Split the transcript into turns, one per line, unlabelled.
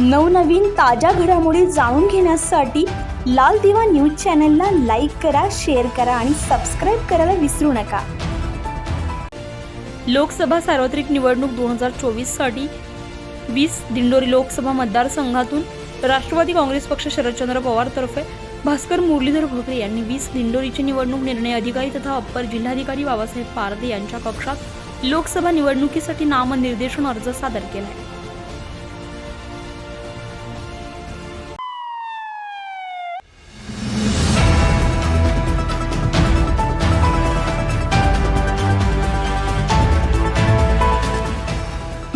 नवनवीन ताज्या घडामोडी जाणून घेण्यासाठी लाल दिवा न्यूज चॅनलला लाईक करा शेअर करा आणि सबस्क्राईब करायला विसरू नका.
लोकसभा सार्वत्रिक निवडणूक दोन हजार चोवीससाठी वीस दिंडोरी लोकसभा मतदारसंघातून राष्ट्रवादी काँग्रेस पक्ष शरदचंद्र पवारतर्फे भास्कर मुरलीधर भोकरे यांनी वीस दिंडोरीचे निवडणूक निर्णय अधिकारी तथा अप्पर जिल्हाधिकारी बाबासाहेब पारदे यांच्या कक्षात लोकसभा निवडणुकीसाठी नामनिर्देशन अर्ज सादर केला आहे